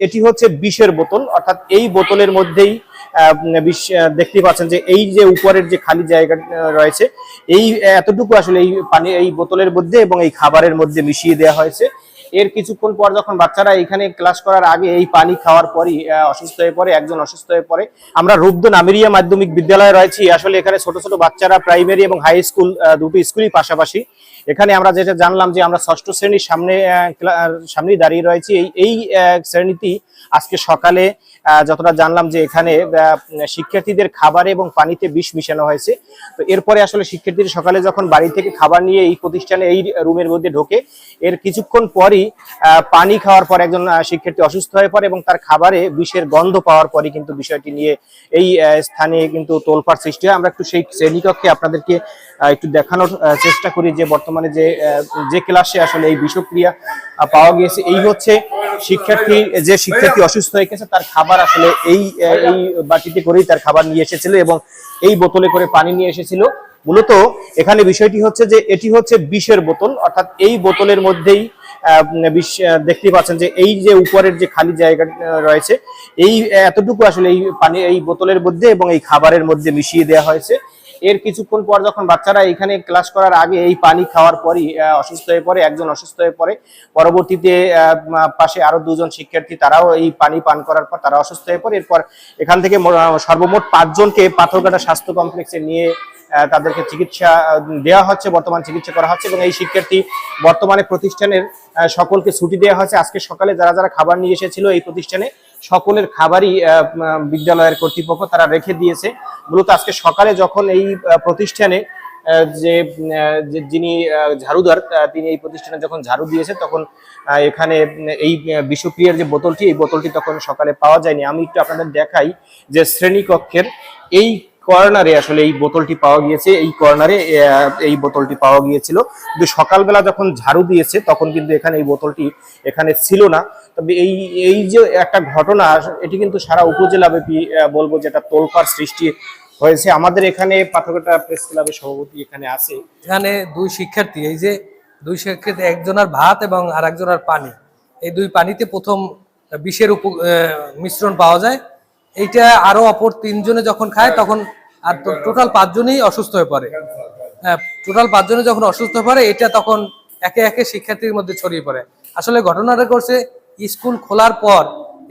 এটি হচ্ছে বিষের বোতল, অর্থাৎ এই বোতলের মধ্যেই বিষ দেখতে পাচ্ছেন যে এই যে উপরের যে খালি জায়গা রয়েছে, এই, এতটুকু আসলে এই পানি, এই বোতলের মধ্যে এবং এই খাবারের মধ্যে মিশিয়ে দেওয়া হয়েছে। এর কিছুক্ষণ পর যখন বাচ্চারা এখানে ক্লাস করার আগে এই পানি খাওয়ার পরই অসুস্থ হয়ে পড়ে, একজন অসুস্থ হয়ে পড়ে, আমরা রূপদ নামেরিয়া মাধ্যমিক বিদ্যালয়ে রয়েছি। আসলে এখানে ছোট ছোট বাচ্চারা প্রাইমারি এবং হাই স্কুল দুটো স্কুলই পাশাপাশি। এখানে আমরা যেটা জানলাম যে আমরা ষষ্ঠ শ্রেণির সামনে সামনেই দাঁড়িয়ে রয়েছি। এই এই শ্রেণীটি আজকে সকালে যতটা জানলাম যে এখানে শিক্ষার্থীদের খাবারে এবং পানিতে বিষ মিশানো হয়েছে। তো এরপরে আসলে শিক্ষার্থীরা সকালে যখন বাড়ি থেকে খাবার নিয়ে এই প্রতিষ্ঠানে, এই রুমের মধ্যে ঢোকে, এর কিছুক্ষণ পরই আহ, পানি খাওয়ার পর একজন শিক্ষার্থী অসুস্থ হয়ে পড়ে এবং তার খাবারে বিষের গন্ধ পাওয়ার পরই কিন্তু বিষয়টি নিয়ে এই স্থানে কিন্তু তোলপাড় সৃষ্টি হয়। আমরা একটু সেই শ্রেণীকক্ষে আপনাদেরকে একটু দেখানোর চেষ্টা করি যে বর্তমানে যে যে ক্লাসে আসলে এই বিষক্রিয়া পাওয়া গিয়েছে। এই হচ্ছে শিক্ষার্থী যে শিক্ষার্থী অসুস্থ হয়ে গেছে তার খাবার আসলে এই এই বাটিতে করেই তার খাবার নিয়ে এসেছিল এবং এই বোতলে করে পানি নিয়ে এসেছিল। মূলত এখানে বিষয়টি হচ্ছে যে এটি হচ্ছে বিষের বোতল অর্থাৎ এই বোতলের মধ্যেই দেখতে পাচ্ছেন যে এই যে উপরের যে খালি জায়গা রয়েছে, এই এতটুকু আসলে এই পানি, এই বোতলের মধ্যে এবং এই খাবারের মধ্যে মিশিয়ে দেওয়া হয়েছে। এর কিছুক্ষণ পর যখন বাচ্চারা এখানে ক্লাস করার আগে এই পানি খাওয়ার পরই অসুস্থ হয়ে পড়ে, একজন অসুস্থ হয়ে পড়ে, পরবর্তীতে পাশে আরও দুজন শিক্ষার্থী, তারাও এই পানি পান করার পর তারা অসুস্থ হয়ে পড়ে। এরপর এখান থেকে সর্বমোট পাঁচজনকে পাথরঘাটা স্বাস্থ্য কমপ্লেক্সে নিয়ে তাদেরকে চিকিৎসা দেওয়া হচ্ছে, বর্তমান চিকিৎসা করা হচ্ছে এবং এই শিক্ষার্থী বর্তমানে প্রতিষ্ঠানের সকলকে ছুটি দেওয়া হয়েছে। আজকে সকালে যারা যারা খাবার নিয়ে এসেছিল এই প্রতিষ্ঠানে, সকলের খাবারই বিদ্যালয়ের কর্তৃপক্ষ তারা রেখে দিয়েছে। মূলত আজকে সকালে যখন এই প্রতিষ্ঠানে যে যিনি ঝাড়ুদার তিনি এই প্রতিষ্ঠানে যখন ঝাড়ু দিয়েছে তখন এখানে এই বিষক্রিয়ার যে বোতলটি, এই বোতলটি তখন সকালে পাওয়া যায়নি। আমি একটু আপনাদের দেখাই যে শ্রেণীকক্ষের এই কর্নারে আসলে এই বোতলটি পাওয়া গিয়েছে এই কর্নারে এই বোতলটি পাওয়া গিয়েছিল। কিন্তু সকালবেলা যখন ঝাড়ু দিয়েছে তখন কিন্তু এখানে এই বোতলটি এখানে ছিল না। তবে এই এই যে একটা ঘটনা এটি কিন্তু সারা উপজেলা ব্যাপী আহ, বলব যেটা তোলপাড় সৃষ্টি হয়েছে। আমাদের এখানে পাথরঘাটা প্রেস ক্লাবের সভাপতি এখানে আছে। এখানে দুই শিক্ষার্থী এই যে দুই শিক্ষার্থী একজনের ভাত এবং আর একজনের পানি। এই দুই পানিতে প্রথম বিষের উপ মিশ্রণ পাওয়া যায়। এইটা আরও অপর তিনজনে যখন খায়, তখন আর টোটাল পাঁচজনই অসুস্থ হয়ে পড়ে। হ্যাঁ টোটাল পাঁচজনে যখন অসুস্থ হয়ে পড়ে এটা তখন একে একে শিক্ষার্থীর মধ্যে ছড়িয়ে পড়ে। আসলে ঘটনাটা করছে স্কুল খোলার পর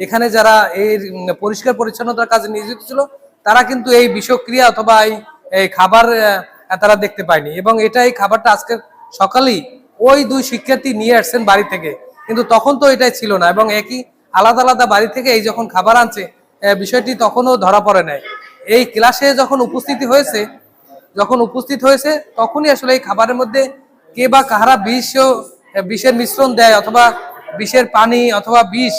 এখানে যারা এই পরিষ্কার পরিচ্ছন্নতার কাজে নিয়োজিত ছিল, তারা কিন্তু এই বিষক্রিয়া অথবা এই খাবার তারা দেখতে পায়নি। এবং এটা এই খাবারটা আজকে সকালেই ওই দুই শিক্ষার্থী নিয়ে আসছেন বাড়ি থেকে। কিন্তু তখন তো এটাই ছিল না, এবং একই আলাদা আলাদা বাড়ি থেকে এই যখন খাবার আনছে বিষয়টি তখনও ধরা পড়ে নাই। এই ক্লাসে যখন উপস্থিতি হয়েছে, যখন উপস্থিত হয়েছে, তখনই আসলে এই খাবারের মধ্যে কে বা কাহারা বিষ বিষের মিশ্রণ দেয় অথবা বিষের পানি অথবা বিষ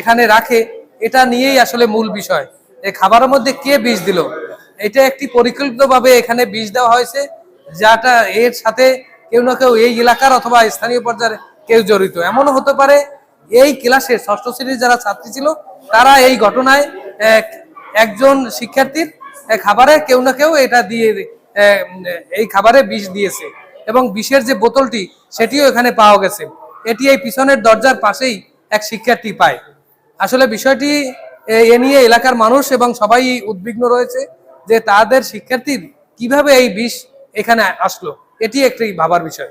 এখানে রাখে, এটা নিয়েই আসলে মূল বিষয়। এই খাবারের মধ্যে কে বিষ দিল? এটা একটি পরিকল্পিতভাবে এখানে বিষ দেওয়া হয়েছে, যাটা এর সাথে কেউ না কেউ এই এলাকার অথবা স্থানীয় পর্যায়ে কেউ জড়িত। এমনও হতে পারে এই ক্লাসে ষষ্ঠ শ্রেণির যারা ছাত্রী ছিল, তারা এই ঘটনায়, এক, একজন শিক্ষার্থীর খাবারে কেউ না কেউ এটা দিয়ে এই খাবারে বিষ দিয়েছে এবং বিষের যে বোতলটি, সেটিও এখানে পাওয়া গেছে। এটি এই পিছনের দরজার পাশেই এক শিক্ষার্থী পায়। আসলে বিষয়টি এ নিয়ে এলাকার মানুষ এবং সবাই উদ্বিগ্ন রয়েছে যে তাদের শিক্ষার্থীর কীভাবে এই বিষ এখানে আসলো। এটি একটি ভাবার বিষয়।